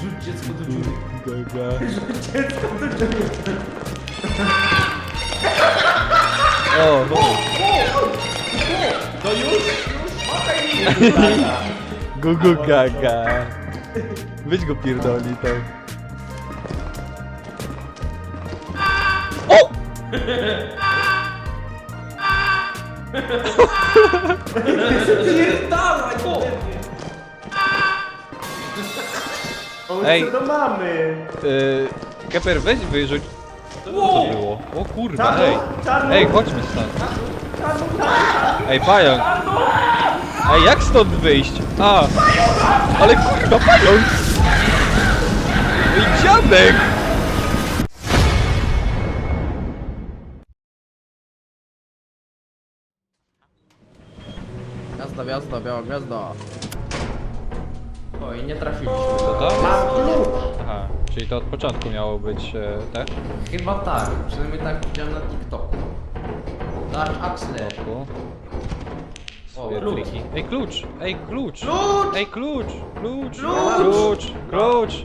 Rzuć dziecko do dziury. Gaga. Dziecko do dziury. O, no. To już? Już? Gugu gaga. Weź go pierdoli tam. O! Pierdalaj, Ej. chce do mamy. Yy, Keper, weź wyrzuć. Co to było? O kurwa, Czarno, ej. czarno. Ej, chodźmy stąd. Czarno, czarno. Ej, pająk. Ej, jak stąd wyjść? A. Ale kurwa, pająk. Ej, dziadek. Gwiazda, gwiazda, biała gwiazda. Oj, nie trafiliśmy. To? Mam klucz. Aha, czyli to od początku miało być e, te? Chyba tak, przynajmniej tak widziałem na TikToku. Dasz Axle. Boku. O, Swoje klucz. triki. Ej, klucz! Ej, klucz! Klucz! Ej, klucz! Klucz! Klucz! Klucz! Klucz!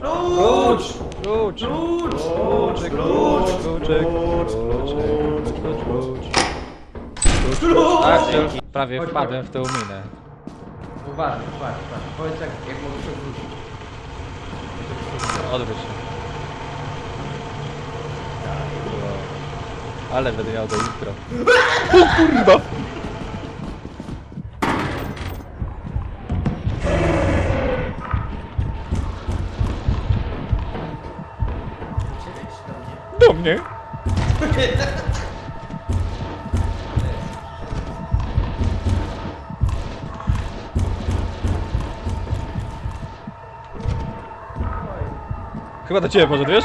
Klucz! Klucz! Klucz! Kluczyk! Klucz! Kluczyk! Klucz! Kluczyk! Klucz! Klucz! Klucz! Tak, już prawie wpadłem w tę minę. Uważaj, uważaj, uważaj. Powiedz jak, jak mogę się wrócić. Odwróć się. Ale będę miał do intro. O kurwa! Do mnie? Chyba do ciebie może, wiesz?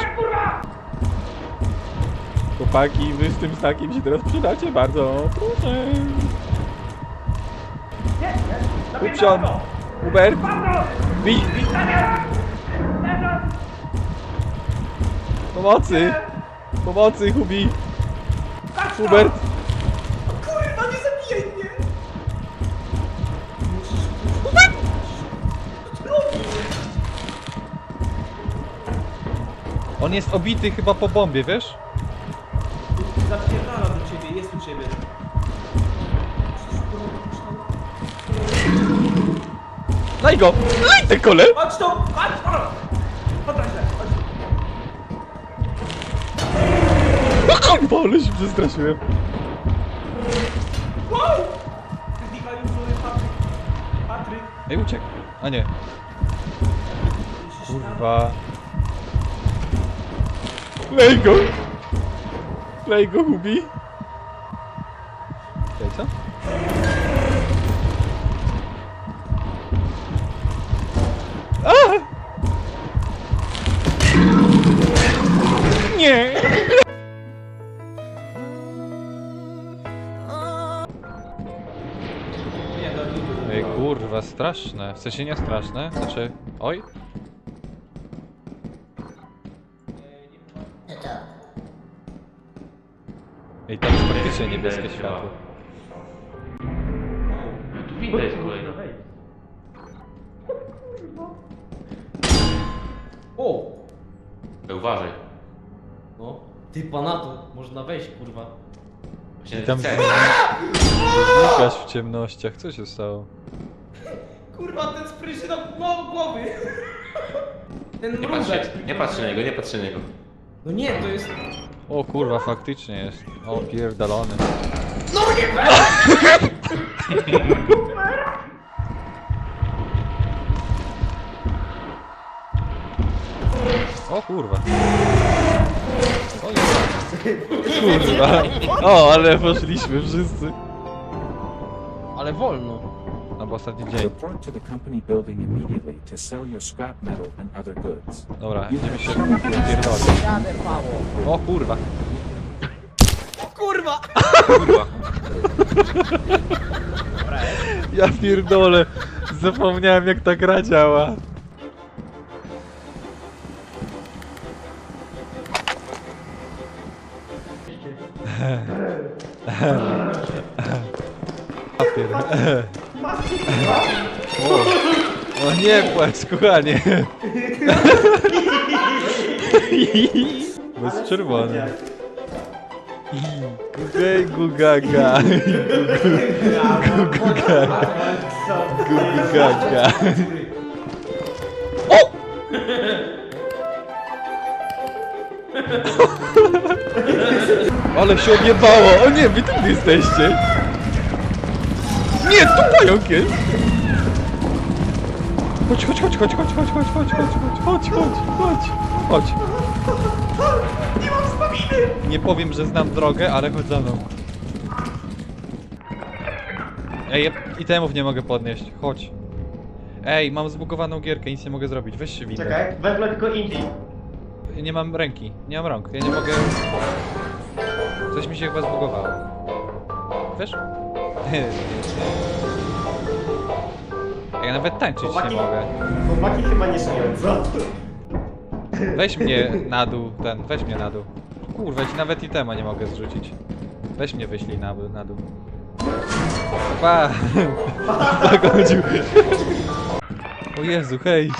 Chłopaki, wy z tym stakiem się teraz przydacie bardzo. Proszę. Upsion. Hubert. Bij. Pomocy. Pomocy, Hubi. Hubert. On jest obity chyba po bombie, wiesz? Zapierdala do ciebie, jest u ciebie. Daj go! Daj te kole! Chodź tu! Chodź! o! Poddaj się, chodź. O kurwa, ale się przestraszyłem. Wow! Znikaj już Patryk. Patryk. Ej, uciekł. A nie. Kurwa. Lej go! Lej go, Hubi! Ej, co? A! Nie. Ej, kurwa, straszne. W sensie nie straszne, znaczy... Oj! Ej, tam jest faktycznie niebieskie światło. Tu winda jest kolejna. O! Ej, Uważaj. No. Ty panato, można wejść kurwa. Właśnie I tam chcę. znikasz w ciemnościach. Co się stało? Kurwa, ten spryszy na no, głowy. Ten Nie patrz, nie patrz na niego, nie patrz na niego. No nie, to jest... O kurwa, faktycznie jest. O, pierdolony. No nie! O kurwa. O. Kurwa. O, ale poszliśmy wszyscy. Ale wolno. Ostatni dzień. Report to the company building immediately to sell your scrap metal and other goods. Dobra, idziemy się pierdolić. Jadę. O kurwa. Kurwa! Kurwa. Ja pierdolę. Zapomniałem jak ta gra działa. Ja O, nie płacz, kochanie. Bo jest czerwony. Okej, gugaga. Gugaga. Gugaga. O! Ale się odjebało! O nie, wy tu jesteście! Nie, tu pająk jest! Chodź, chodź, chodź, chodź, chodź, chodź, chodź, chodź, chodź, chodź, chodź, chodź, chodź. Nie mam staminy! Nie powiem, że znam drogę, ale chodź za mną. Ej, ja itemów nie mogę podnieść, chodź. Ej, mam zbugowaną gierkę, nic nie mogę zrobić, weź się windę. Czekaj, wezmę tylko Indie. Nie mam ręki, nie mam rąk, ja nie mogę... Coś mi się chyba zbugowało. Wiesz? Ja nawet tańczyć nie Chłopaki- mogę. Chłopaki chyba nie żyją, co? Weź mnie na dół, ten, weź mnie na dół. Kurwa, ci nawet i tema nie mogę zrzucić. Weź mnie wyślij na, na dół. Pa! Zagodził. O Jezu, hej!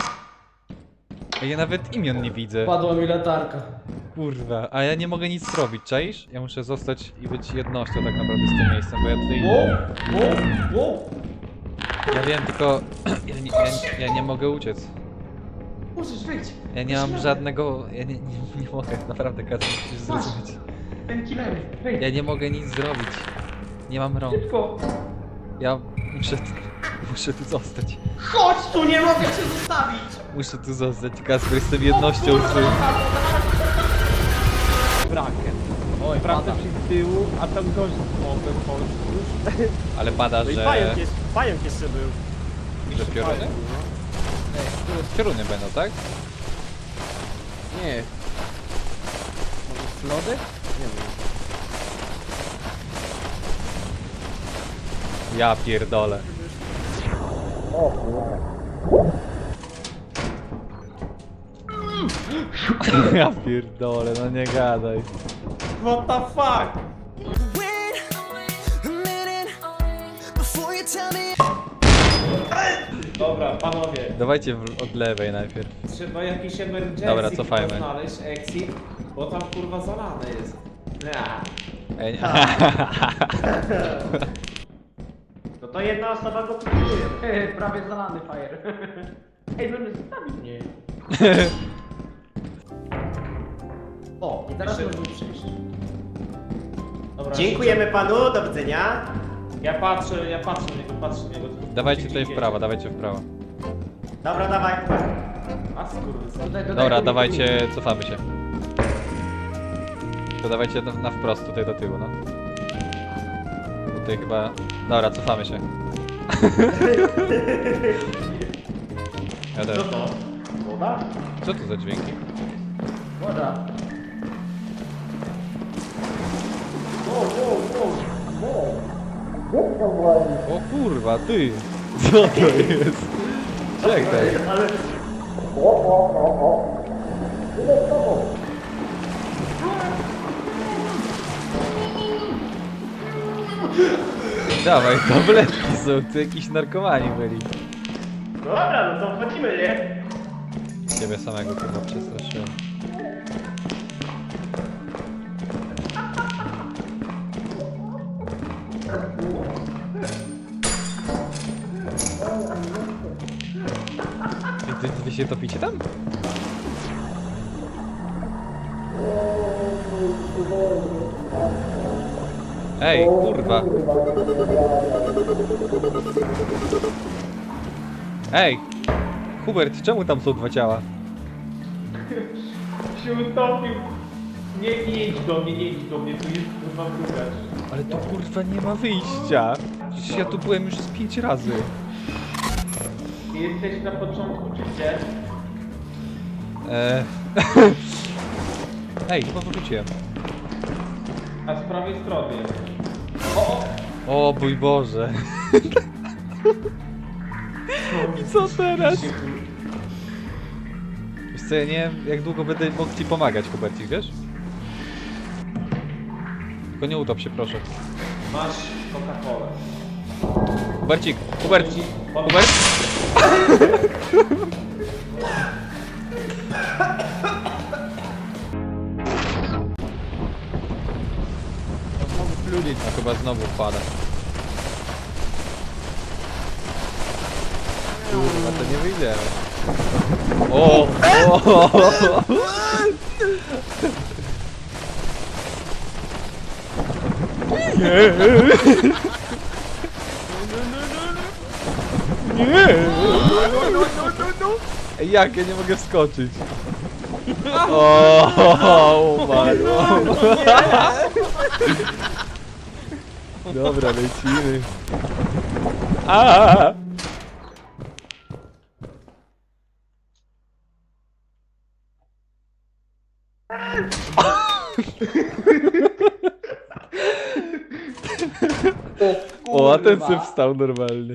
Ej, Ja nawet imion nie widzę. Padła mi latarka. Kurwa, a ja nie mogę nic zrobić, czaisz? Ja muszę zostać i być jednością tak naprawdę z tym miejscem, bo ja tutaj... Wow, wow, wow. Ja wiem, tylko... Ja nie, ja, ja nie mogę uciec. Możesz wyjść. Ja nie mam żadnego... Ja nie, nie, nie mogę, naprawdę, Kacper, musisz zrozumieć. Ten killer. Wyjdź. Ja nie mogę nic zrobić. Nie mam rąk. Szybko. Ja muszę, muszę tu zostać. Chodź tu, nie mogę cię zostawić. Muszę tu zostać, Kasper, jestem jednością z tym. Brakiem. Oj, Sprawdzę przy tyłu, a tam gość z mobem polskim. Ale pada, No i że... pająk, jest, pająk jeszcze był. Że pioruny? Pająk, no. Pioruny będą, tak? Nie. Może lody? Nie wiem. Ja pierdolę. Ja pierdolę, no nie gadaj. What the fuck? Wait a minute before you tell me Dobra, panowie. Dawajcie w, od lewej najpierw. Trzeba jakiś emergency Dobra, cofajmy. znaleźć, exit, bo tam kurwa zalane jest. Ja. Ej, nie. No to jedna osoba go próbuje. Prawie zalany fire. Ej, no nie zostawi mnie. O, i teraz możemy przyjść. Dobra, Dziękujemy panu, do widzenia. Ja patrzę, ja patrzę na niego, patrzę na niego. Dawajcie tutaj w prawo, dawajcie w prawo. Dobra, dawaj. A skurwysyn. Dobra, dawajcie, cofamy się. To dawajcie na, na wprost tutaj do tyłu, no. Tutaj chyba... Dobra, cofamy się. Ja też. to? Woda? Co to za dźwięki? Woda. O kurwa, ty! Co to jest? Czekaj. Dawaj, tabletki są, tu jakiś narkomani byli. Dobra, no to wchodzimy, nie? Ciebie samego chyba przestraszyłem. Wy się topicie tam? Ej, kurwa. Ej! Hubert, czemu tam są dwa ciała? się utopił. Nie, nie idź do mnie, nie idź do mnie, tu jest kurwa mrugacz. Ale tu kurwa nie ma wyjścia. Przecież ja tu byłem już z pięć razy. Jesteś na początku, czy gdzie? Eee. Ej, chyba wróciłem. A z prawej strony jest. O mój Boże. I co teraz? Wiesz co, ja nie wiem jak długo będę mógł ci pomagać, Hubercik, wiesz? Tylko nie utop się, proszę. Masz Coca-Colę. Hubercik, Hubert, Hubert. A chyba znowu wpada. Kurwa, to nie wyjdzie. O! o! Nie! Nie! Ej, Jak? Ja nie mogę wskoczyć. O, umarł. Dobra, lecimy. A! O, a ten se wstał normalnie.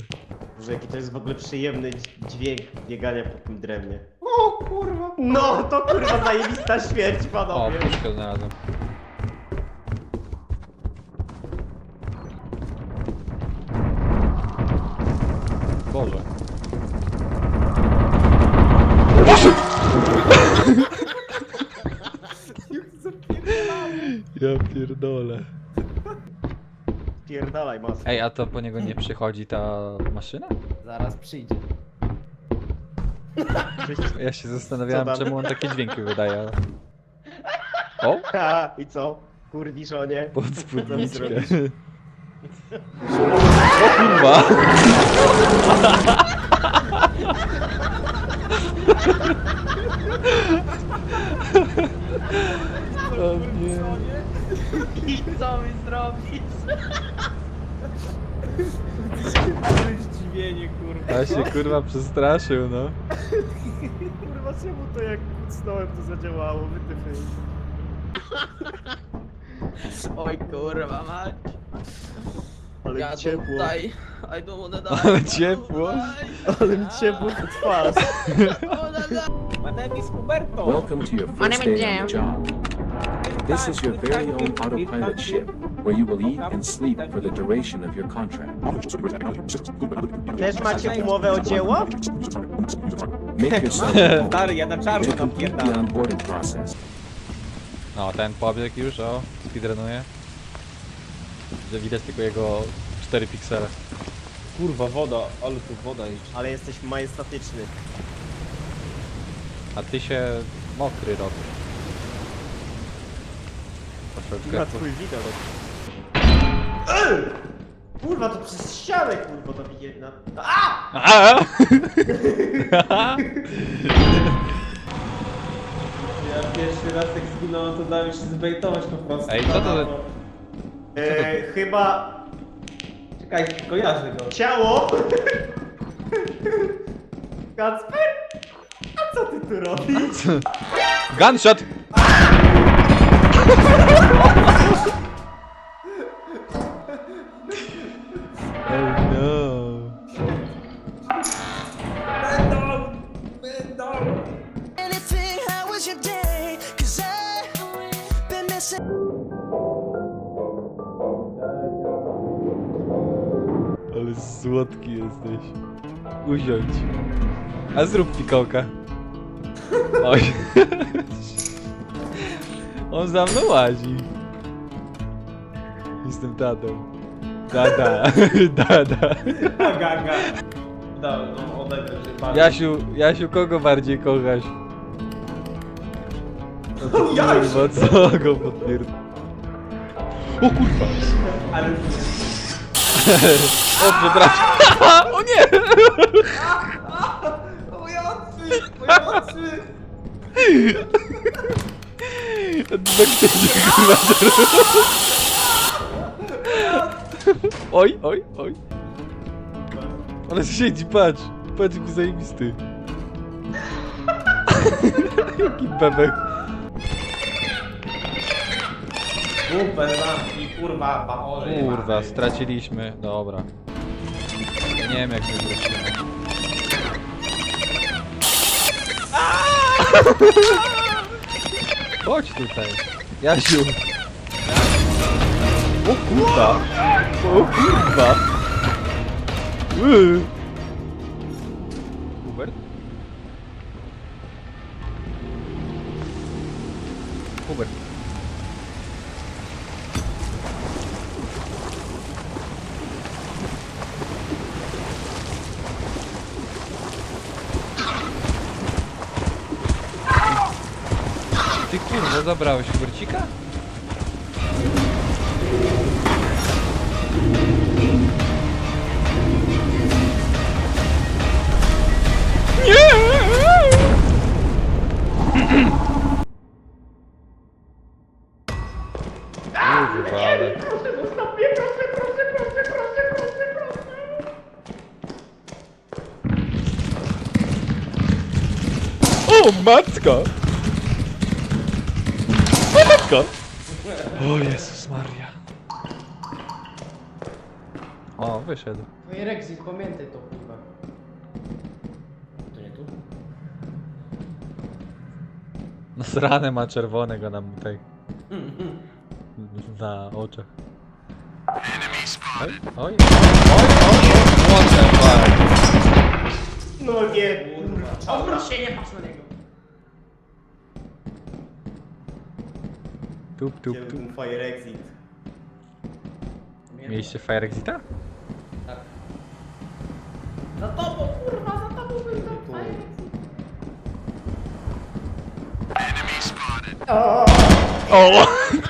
Boże, jaki to jest w ogóle przyjemny dź- dźwięk biegania po tym drewnie. O kurwa! No, to kurwa zajebista śmierć, O, panowie. puszkę znalazłem. Boże. Ja pierdolę. Pierdalaj masę. Ej, a to po niego nie przychodzi ta maszyna? Zaraz przyjdzie. Ja się zastanawiałem, Co tam? czemu on takie dźwięki wydaje. ale- O! Ha, i co? Kurwisz o nie? Pod spódniczkę. zrobisz? O kurwa! O nie. I co mi zrobić? Zdziwienie, kurwa. Ja się kurwa przestraszył, no. Kurwa, czemu to jak kucnąłem to zadziałało? Wytyfy. Oj kurwa mać. Ale Ja mi ciepło. tutaj. I don't wanna die. Ale I don't ciepło. wanna die. Ale mi ciepło w twarz. I don't wanna die. My name is Huberto. Welcome to your first day on the job. This is your very own autopilot ship, where you will eat and sleep for the duration of your contract. Też macie umowę o dzieło? Make yourself. Stary, ja na czarno onboarding process. No, ten pobieg już, o, speedrunuje. Że widać tylko jego 4 piksele. Kurwa, woda, ale tu woda jest. Ale jesteś majestatyczny. A ty się mokry robisz. Troszeczkę. Na twój widok. Kurwa, to przez ścianę, kurwa, to bije na... A! A! Ja pierwszy raz jak zginąłem, to dałem się zbejtować po prostu. Ej, co to za- Eee, chyba Czekaj, kojarzę go. ciało. Kacper? A co ty tu robisz? Gunshot! Oh no. Anything, how was your day? Cause I've been missing. Ale słodki jesteś. Usiądź. A zrób pikołka. Oj. On za mną łazi. Jestem tatą. Dada, dada. Gaga. Dobra, no się. Jasiu, Jasiu, kogo bardziej kochasz? No to kurwa, co go potwierdza? O kurwa! Ale... O, przepraszam! O nie! Moje oczy! Moje oczy! Oj, oj, oj. Ale siedzi, patrz. Patrz, jaki zajebisty. Jaki bebek. Kurwa. Kurwa, straciliśmy. Dobra. Nie wiem, jak my wrócimy. forte, Tutai. E agiu. Oculta. Oculta. Uh. Coberto? Coberto. Ty kurwa, O, wyszedł. Twoje Rexy, pamiętaj to kurwa. To nie tu? Nasrane ma czerwonego na tak. Na oczach. Oj, oj, oj, oj, what the fuck? No nie, kurwa. Obróć się, nie patrz na niego. Tup, tup, tup. Chciałbym Fire Exit. Mieliście Fire Exita? Za tobą, kurwa, za tobą będę. O! O